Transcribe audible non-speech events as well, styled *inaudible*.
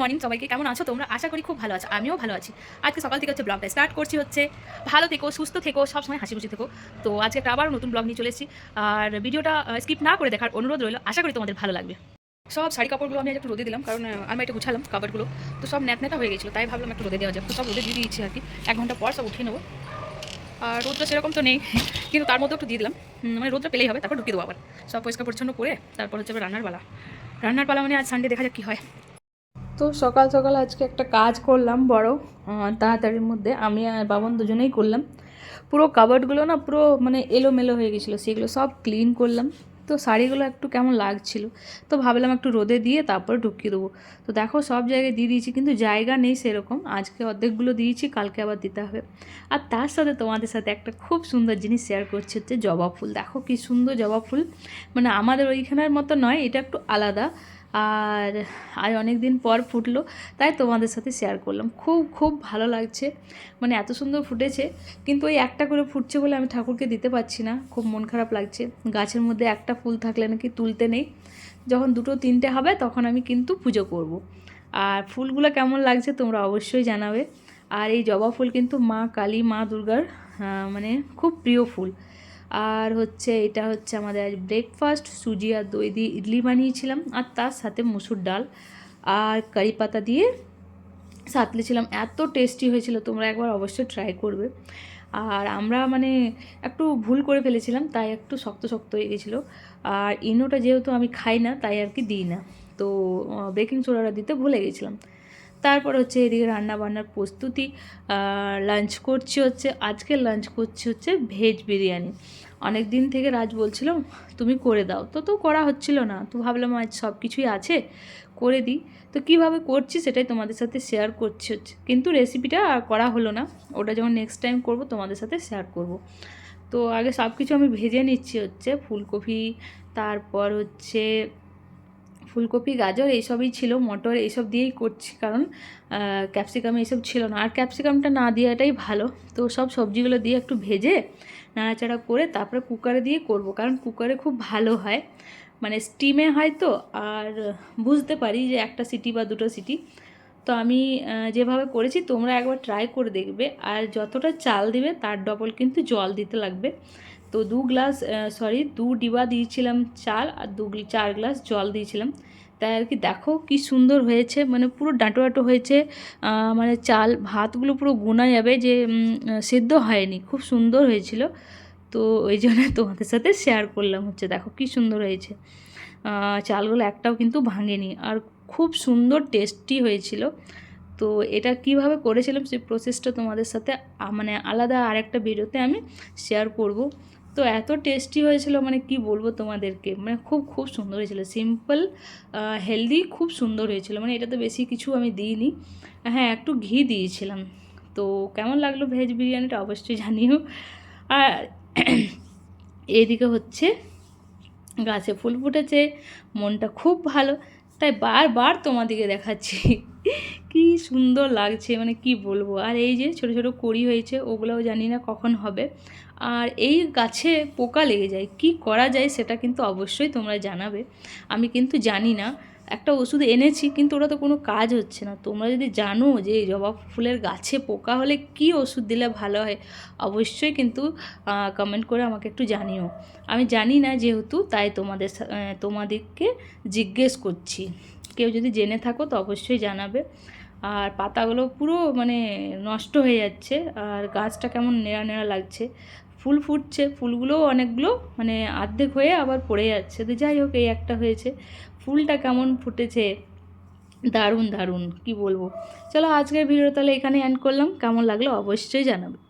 Morning সবাইকে, কেমন আছো? তোমরা আশা করি খুব ভালো আছো, আমিও ভালো আছি। আজকে সকাল থেকে হচ্ছে ব্লগটা স্টার্ট করছি হচ্ছে, ভালো থেকো, সুস্থ থেকো, সবসময় হাসি খুশি থেকো। তো আজকে একটা আবার নতুন ব্লগ নিয়ে চলে আর ভিডিওটা স্কিপ না করে দেখার অনুরোধ রইল, আশা করি তোমাদের ভালো লাগবে। সব শাড়ি কাপড়গুলো আমি একটু রোদে দিলাম, কারণ আমি একটু গুছালাম কাপড়গুলো, তো সব ন্যাটা হয়ে গেছিল, তাই ভাবলাম একটু রোদে দেওয়া তো সব রোদে দিয়ে দিয়েছি আর কি, এক ঘণ্টা পর সব উঠিয়ে নেব। আর রোদটা সেরকম তো নেই, *laughs* কিন্তু তার মধ্যে একটু দিয়ে দিলাম। মানে রোদটা পেলেই হবে, তারপর ঢুকিয়ে দেবো আবার। সব পরিষ্কার পরিচ্ছন্ন করে, তারপর হচ্ছে রান্নার পালা। রান্নার পালা মানে আজ সানডে দেখা যাক কী হয়। তো সকাল সকাল আজকে একটা কাজ করলাম বড় তাড়াতাড়ির মধ্যে। আমি আর বাবন দুজনেই করলাম। পুরো কাবার্ডগুলো না পুরো মানে এলোমেলো হয়ে গেছিল, সেগুলো সব ক্লিন করলাম। তো শাড়িগুলো একটু কেমন লাগছিল? তো ভাবলাম একটু রোদে দিয়ে তারপরে ঢুকিয়ে দেবো। তো দেখো সব জায়গায় দিয়ে দিয়েছি, কিন্তু জায়গা নেই সেরকম। আজকে অর্ধেকগুলো দিয়েছি, কালকে আবার দিতে হবে। আর তার সাথে তোমাদের সাথে একটা খুব সুন্দর জিনিস শেয়ার করছি, হচ্ছে জবা ফুল। দেখো কি সুন্দর জবা ফুল। মানে আমাদের ওইখানের মতো নয়, এটা একটু আলাদা। আর আজ অনেক দিন পর ফুটলো, তাই তোমাদের সাথে শেয়ার করলাম। খুব খুব ভালো লাগছে। মানে এত সুন্দর ফুটেছে, কিন্তু ওই একটা করে ফুটছে বলে আমি ঠাকুরকে দিতে পারছি না। খুব মন খারাপ লাগছে। গাছের মধ্যে একটা ফুল থাকলে নাকি তুলতে নেই। যখন দুটো তিনটে হবে, তখন আমি কিন্তু পুজো করব। আর ফুলগুলো কেমন লাগছে তোমরা অবশ্যই জানাবে। আর এই জবা ফুল কিন্তু মা কালী, মা দুর্গার মানে খুব প্রিয় ফুল। আর হচ্ছে এটা হচ্ছে আমাদের আজ ব্রেকফাস্ট সুজি আর দই দিয়ে ইডলি বানিয়েছিলাম আর তার সাথে মুসুর ডাল আর কারি পাতা দিয়ে সাতলেছিলাম এত টেস্টি হয়েছিল, তোমরা একবার অবশ্যই ট্রাই করবে। আর আমরা মানে একটু ভুল করে ফেলেছিলাম, তাই একটু শক্ত শক্ত হয়ে গেছিল। আর ইনোটা যেহেতু আমি খাই না, তাই আর কি দিই না। তো বেকিং সোডাটা দিতে ভুলে গেছিলাম। তারপর হচ্ছে এদিকে রান্না বান্নার প্রস্তুতি লাঞ্চ করছি হচ্ছে, আজকে লাঞ্চ করছি হচ্ছে ভেজ বিরিয়ানি। অনেক দিন থেকে রাজ বলছিল, তুমি করে দাও। তো তো করা হচ্ছিল না। তো ভাবলাম আজ সব কিছুই আছে, করে দিই। তো কীভাবে করছি সেটাই তোমাদের সাথে শেয়ার করছি হচ্ছে। কিন্তু রেসিপিটা করা হলো না। ওটা যখন নেক্সট টাইম করব, তোমাদের সাথে শেয়ার করব। তো আগে সব কিছু আমি ভেজে নিচ্ছি হচ্ছে, ফুলকপি, তারপর হচ্ছে ফুলকপি, গাজর এইসবই ছিল, মটর এইসব দিয়েই করছি, কারণ ক্যাপসিকাম এইসব ছিল না। আর ক্যাপসিকামটা না দেওয়াটাই ভালো। তো সব সবজিগুলো দিয়ে একটু ভেজে, নাড়াচাড়া করে তারপরে কুকারে দিয়ে করব, কারণ কুকারে খুব ভালো হয়। মানে স্টিমে হয় তো, আর বুঝতে পারি যে একটা সিটি বা দুটো সিটি তো আমি যেভাবে করেছি, তোমরা একবার ট্রাই করে দেখবে। আর যতটা চাল দিবে, তার ডবল কিন্তু জল দিতে লাগবে। তো দু গ্লাস সরি দু ডিবা দিয়েছিলাম চাল আর দু চার গ্লাস জল দিয়েছিলাম। তাই আর কি দেখো কি সুন্দর হয়েছে মানে পুরো ডাঁটো ডাঁটো হয়েছে। মানে চাল, ভাতগুলো পুরো গোনা যাবে যে সেদ্ধ হয়নি, খুব সুন্দর হয়েছিল। তো ওই জন্য তোমাদের সাথে শেয়ার করলাম হচ্ছে, দেখো কি সুন্দর হয়েছে। চালগুলো একটাও কিন্তু ভাঙেনি আর খুব সুন্দর টেস্টি হয়েছিল। তো এটা কীভাবে করেছিলাম সেই প্রসেসটা তোমাদের সাথে মানে আলাদা আরেকটা ভিডিওতে আমি শেয়ার করব। তো এত টেস্টি হয়েছিল মানে কি বলব তোমাদেরকে? মানে খুব খুব সুন্দর হয়েছিল। সিম্পল হেলদি, খুব সুন্দর হয়েছিল। মানে এটাতে বেশি কিছু আমি দিইনি। হ্যাঁ একটু ঘি দিয়েছিলাম। তো কেমন লাগল ভেজ বিরিয়ানিটা অবশ্যই জানিও। আর এইদিকে হচ্ছে গাছে ফুল ফুটেছে, মনটা খুব ভালো। তাই বারবার তোমাদেরকে দেখাচ্ছি। কি সুন্দর লাগছে মানে কি বলব? আর এই যে ছোট ছোট কড়ি হয়েছে, ওগুলোও জানি না কখন হবে। আর এই গাছে পোকা লেগে যায়, কি করা যায় সেটা কিন্তু অবশ্যই তোমরা জানাবে। আমি কিন্তু জানি না একটা ওষুধ এনেছি, কিন্তু ওটা তো কোনো কাজ হচ্ছে না। তোমরা যদি জানো যে জবা ফুলের গাছে পোকা হলে কি ওষুধ দিলে ভালো হয়, অবশ্যই কিন্তু কমেন্ট করে আমাকে একটু জানিও। আমি জানি না যেহেতু, তাই তোমাদের তোমাদেরকে জিজ্ঞেস করছি। কেউ যদি জেনে থাকো তো অবশ্যই জানাবে। আর পাতাগুলো পুরো মানে নষ্ট হয়ে যাচ্ছে, আর গাছটা কেমন নেড়া নেড়া লাগছে। ফুল ফুটছে, ফুলগুলোও অনেকগুলো মানে অর্ধেক হয়ে আবার পড়ে যাচ্ছে। তো যাই হোক, এই একটা হয়েছে। ফুলটা কেমন ফুটেছে? দারুণ দারুণ, কি বলব? চলো আজকের ভিডিও তাহলে এখানে অ্যান্ড করলাম। কেমন লাগল অবশ্যই জানাবে।